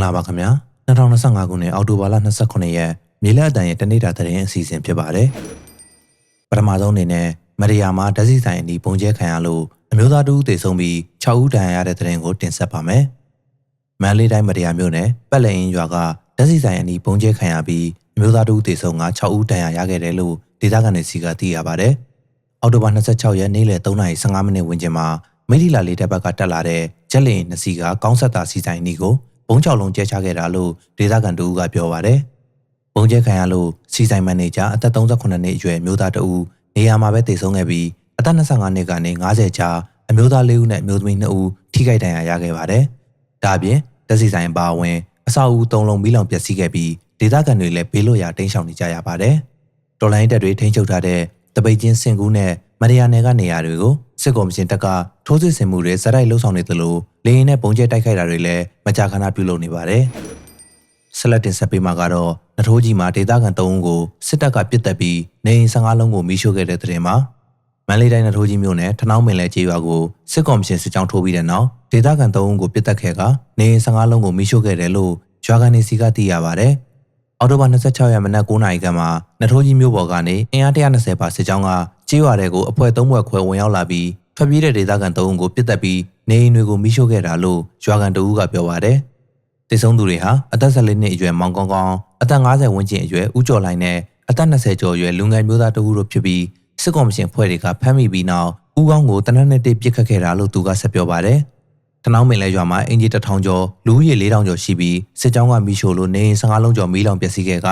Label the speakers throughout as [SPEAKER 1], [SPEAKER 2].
[SPEAKER 1] ္ဂလာပါခင်ဗျာ2025ခုနှစ်အောက်တိုဘာလ29ရက်မြေလက်အတန်ရဲ့တနေ့တာသတင်းအစီအစဉ်ဖြစ်ပါတယ်ပထမဆုံးအနေနဲ့မရိယာမှာဓာတ်စီဆိုင်အနီးပုံကျဲခံရလို့အမျိုးသားတူဦးသေဆုံးပြီး6ဦးဒဏ်ရာရတဲ့သတင်းကိုတင်ဆက်ပါမယ်မန္တလေးတိုင်းမရိယာမြို့နယ်ပတ်လည်ရင်ရွာကဓာတ်စီဆိုင်အနီးပုံကျဲခံရပြီးအမျိုးသားတူဦးသေဆုံးက6ဦးဒဏ်ရာရခဲ့တယ်လို့ဒေသခံတွေစီကသိရပါတယ်အောက်တိုဘာ26ရက်နေ့လယ်3:15မိနစ်ဝန်းကျင်မှာမိထီလာလေးတပ်ဘက်ကတက်လာတဲ့ဂျက်လင်နှစ်စီကကောင်းဆက်တာစီဆိုင်နီကို ဘုံချောက်လုံးကျဲချခဲ့တာလို့ဒေသခံတို့ကပြောပါတယ်။ဘုံကျဲခံရလို့စီဆိုင်မန်နေဂျာအသက်38နှစ်အရွယ်မျိုးသားတဦးနေရာမှာပဲတည်ဆုံးခဲ့ပြီးအသက်25နှစ်ကနေ90ကြားအမျိုးသား၄ဦးနဲ့အမျိုးသမီး2ဦးထိခိုက်ဒဏ်ရာရခဲ့ပါတယ်။ဒါအပြင်တက်စီဆိုင်ပါဝင်အဆောက်အဦ၃လုံးမီးလောင်ပျက်စီးခဲ့ပြီးဒေသခံတွေလည်းဘေးလွတ်ရာတိမ်းရှောင်နေကြရပါတယ်။တော်လိုင်းတက်တွေထိန်းချုပ်ထားတဲ့တပိတ်ချင်းစင်ကူးနဲ့မရယာနယ်ကနေရာတွေကိုစစ်ကော်မရှင်တပ်က ထိုးစစ်ဆင်မှုတွေဇက်တိုက်လှုပ်ဆောင်နေသလိုလေရင်နဲ့ပုံကျဲတိုက်ခိုက်တာတွေလည်းမကြာခဏပြုလုပ်နေပါတယ်။ဆက်လက်တင်ဆက်ပေးမှာကတော့နထိုးကြီးမှာဒေသခံ၃ဦးကိုစစ်တပ်ကပစ်တက်ပြီးနေအိမ်15လုံးကိုမီးရှို့ခဲ့တဲ့တဲ့တင်မှာမန္တလေးတိုင်းနထိုးကြီးမြို့နယ်ထနောင်းမင်လဲကျေးရွာကိုစစ်ကော်မရှင်စစ်ကြောင်းထိုးပြီးတဲ့နောက်ဒေသခံ၃ဦးကိုပစ်တက်ခဲ့ကနေအိမ်15လုံးကိုမီးရှို့ခဲ့တယ်လို့ရွာကန်နေစီကသိရပါတယ်။အော်တိုဘာ26ရက်မနက်9:00နာရီခန့်မှာနထိုးကြီးမြို့ပေါ်ကနေအင်အား120ပါစစ်ကြောင်းကကျေးရွာတွေကိုအဖွဲ့၃ဘွဲ့ခွဲဝင်ရောက်လာပြီး ထွက်ပြေးတဲ့ဒေသခံ၃ဦးကိုပစ်တက်ပြီးနေအိမ်တွေကိုမိရှို့ခဲ့တာလို့ရွာကန်တအူးကပြောပါတယ်။တိဆုံးသူတွေဟာအသက်14နှစ်အရွယ်မောင်ကောင်းကောင်းအသက်50ဝန်းကျင်အရွယ်ဦးကျော်လိုင်းနဲ့အသက်20ကျော်အရွယ်လူငယ်မျိုးသားတဦးတို့ဖြစ်ပြီးစစ်ကော်မရှင်ဖွဲ့တွေကဖမ်းမိပြီးနောက်ဦးကောင်းကိုတနက်နေ့တိပစ်ခတ်ခဲ့တာလို့သူကဆက်ပြောပါတယ်။တနောင်းမင်လဲရွာမှာအင်ဂျီတထောင်ကျော်လူဦးရေ4000ကျော်ရှိပြီးစစ်ကြောင်းကမိရှို့လို့နေအိမ်15လုံးကျော်မီးလောင်ပျက်စီးခဲ့က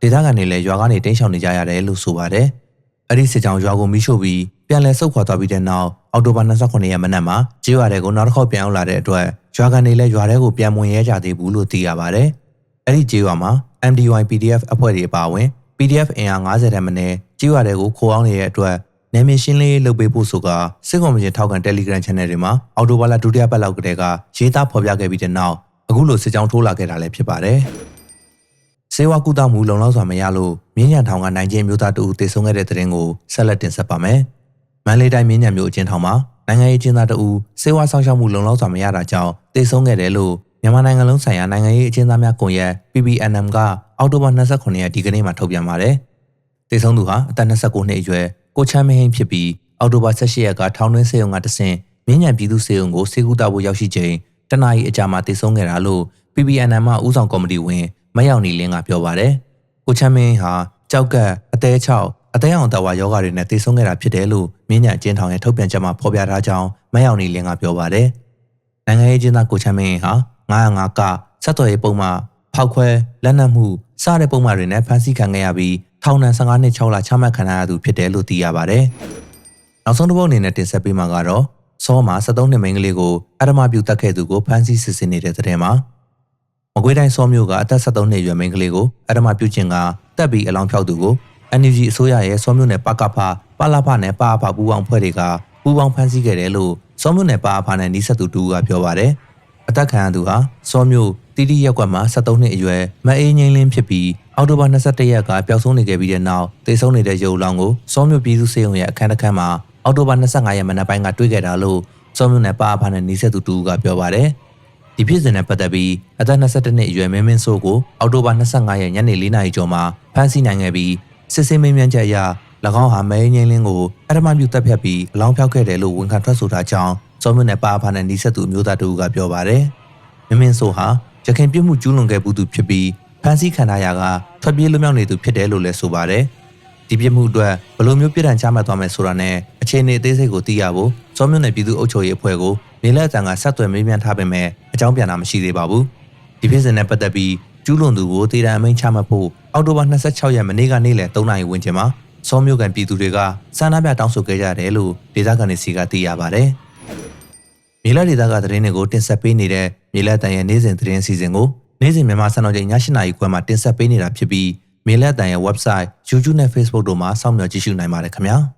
[SPEAKER 1] ဒေသခံတွေလည်းရွာကနေတိမ်းရှောင်နေကြရတယ်လို့ဆိုပါတယ်။အဲ့ဒီစစ်ကြောင်းရွာကိုမိရှို့ပြီး ပြန်လည်ဆုတ်ခွာသွားပြီးတဲ့နောက်အော်တိုဘာ29ရက်မနက်မှာကျေးရွာတွေကိုနောက်တစ်ခေါက်ပြန်ရောက်လာတဲ့အတွက်ရွာကန်တွေလည်းရွာထဲကိုပြန်ဝင်ရဲကြသေးဘူးလို့သိရပါတယ်။အဲ့ဒီကျေးရွာမှာ MDY PDF အဖွဲ့တွေအပါအဝင် PDF အင်အား90တန်းမနဲ့ကျေးရွာတွေကိုခိုးအောင်နေတဲ့အတွက်နယ်မြေရှင်းလင်းရေးလုပ်ပေးဖို့ဆိုကစစ်ကောင်မရှင်ထောက်ခံ Telegram Channel တွေမှာအော်တိုဘာလဒုတိယပတ်လောက်ကတည်းကရေးသားဖော်ပြခဲ့ပြီးတဲ့နောက်အခုလိုစစ်ကြောင်းထိုးလာခဲ့တာလည်းဖြစ်ပါတယ်။စေဝါကုသမှုလုံလောက်စွာမရလို့မြင်းညံထောင်ကနိုင်ကျင်းမျိုးသားတူတေဆုံးခဲ့တဲ့တဲ့ရင်ကိုဆက်လက်တင်ဆက်ပါမယ်။ မန္တလေးတိုင်းမြင်းညံမြို့အကျဉ်းထောင်မှာနိုင်ငံရေးကျင်းသားတဦးစေဝါဆောင်ရှောက်မှုလုံလောက်စွာမရတာကြောင့်တေဆုံးခဲ့တယ်လို့မြန်မာနိုင်ငံလုံးဆိုင်ရာနိုင်ငံရေးအကျဉ်းသားများကွန်ရက် PPNM ကအောက်တိုဘာ29ရက်ဒီကနေ့မှာထုတ်ပြန်ပါတယ်။တေဆုံးသူဟာအသက်29နှစ်အရွယ်ကိုချမ်းမဟင်းဖြစ်ပြီးအောက်တိုဘာ18ရက်ကထောင်တွင်းစေုံကတဆင့်မြင်းညံပြည်သူစေုံကိုစေကူတာဖို့ရောက်ရှိချိန်တနအီအကြာမှာတေဆုံးခဲ့တာလို့ PPNM မှဦးဆောင်ကော်မတီဝင်မယောင်နီလင်းကပြောပါတယ်။ကိုချမ်းမင်းဟာကြောက်ကတ်အသေးချောက် အသေးအောင်တဝါယောဂတွေနဲ့တည်ဆုံးခဲ့တာဖြစ်တယ်လို့မြင်းညာအကျဉ်းထောင်ရဲ့ထုတ်ပြန်ချက်မှာဖော်ပြထားကြောင်းမယောင်နေလင်းကပြောပါတယ်။နိုင်ငံရေးကျင်းသားကိုချမ်းမင်းဟာ905ကဆက်သွယ်ရေးပုံမှဖောက်ခွဲလက်နက်မှုစတဲ့ပုံမှတွေနဲ့ဖမ်းဆီးခံခဲ့ရပြီးထောင်ဒဏ်15နှစ်6လချမှတ်ခံရသူဖြစ်တယ်လို့သိရပါတယ်။နောက်ဆုံးတစ်ပုတ်အနေနဲ့တင်ဆက်ပေးမှာကတော့စောမှာ73နှစ်မိန်းကလေးကိုအရမပြုတ်တက်ခဲ့သူကိုဖမ်းဆီးစစ်ဆေးနေတဲ့တဲ့မှာမကွေးတိုင်းစောမြို့ကအသက်73နှစ်အရွယ်မိန်းကလေးကိုအရမပြုတ်ခြင်းကတက်ပြီးအလောင်းဖြောက်သူကို NUG အစိုးရရဲ့စောမြို့နယ်ပကဖပလဖနဲ့ပအဖပူပေါင်းဖွဲ့တွေကပူပေါင်းဖမ်းဆီးခဲ့တယ်လို့စောမြို့နယ်ပအဖနဲ့နီးစပ်သူတူကပြောပါတယ်။အသက်ခံရသူဟာစောမြို့တီတီရက်ကွက်မှာ73နှစ်အရွယ်မအေးငိမ့်လင်းဖြစ်ပြီးအောက်တိုဘာ22ရက်ကပျောက်ဆုံးနေခဲ့ပြီးတဲ့နောက်တိတ်ဆုံးနေတဲ့ရုပ်လောင်းကိုစောမြို့ပြည်သူ့စေုံရဲ့အခန်းတစ်ခန်းမှာအောက်တိုဘာ25ရက်မနက်ပိုင်းကတွေ့ခဲ့တာလို့စောမြို့နယ်ပအဖနဲ့နီးစပ်သူတူကပြောပါတယ်။ဒီဖြစ်စဉ်နဲ့ပတ်သက်ပြီးအသက်22နှစ်အရွယ်မင်းမင်းစိုးကိုအောက်တိုဘာ25ရက်ညနေ4နာရီကျော်မှာဖမ်းဆီးနိုင်ခဲ့ပြီး စစ်စင်မေးမြန်းချက်အရ၎င်းဟာမဲငိမ့်လင်းကိုအရမပြုတပ်ဖြတ်ပြီးအလောင်းဖြောက်ခဲ့တယ်လို့ဝန်ခံထွက်ဆိုထားကြောင်းစောမြနဲ့ပါဖာနဲ့နီးစပ်သူမျိုးသားတို့ကပြောပါတယ်။မင်းမင်းဆိုဟာရခိုင်ပြစ်မှုကျူးလွန်ခဲ့မှုသူဖြစ်ပြီးဖမ်းဆီးခံရရာကထွက်ပြေးလွတ်မြောက်နေသူဖြစ်တယ်လို့လည်းဆိုပါတယ်။ဒီပြစ်မှုအတွက်ဘယ်လိုမျိုးပြည်ထန်ချမှတ်သွားမယ်ဆိုတာနဲ့အခြေအနေအသေးစိတ်ကိုသိရဖို့စောမြနဲ့ပြည်သူ့အုပ်ချုပ်ရေးအဖွဲ့ကိုမြေလက်အတန်ကဆက်သွယ်မေးမြန်းထားပေမဲ့အကြောင်းပြန်တာမရှိသေးပါဘူး။ဒီဖြစ်စဉ်နဲ့ပတ်သက်ပြီး ကျူးလွန်သူကိုတေတံအမိန့်ချမှတ်ဖို့အောက်တိုဘာ26ရက်မနေ့ကနေ့လယ်3နာရီဝန်းကျင်မှာစောမြို့ကန်ပြည်သူတွေကစာနာပြတောင်းဆိုခဲ့ကြတယ်လို့ဒေသခံတွေစီကသိရပါဗျ။မြေလက်ဒေသကသတင်းတွေကိုတင်ဆက်ပေးနေတဲ့မြေလက်တန်ရဲ့နေ့စဉ်သတင်းစီစဉ်ကိုနေ့စဉ်မြန်မာစံတော်ချိန်ည7:00နာရီခွဲမှာတင်ဆက်ပေးနေတာဖြစ်ပြီးမြေလက်တန်ရဲ့ website, YouTube နဲ့ Facebook တို့မှာစောင့်မျှော်ကြည့်ရှုနိုင်ပါတယ်ခင်ဗျာ။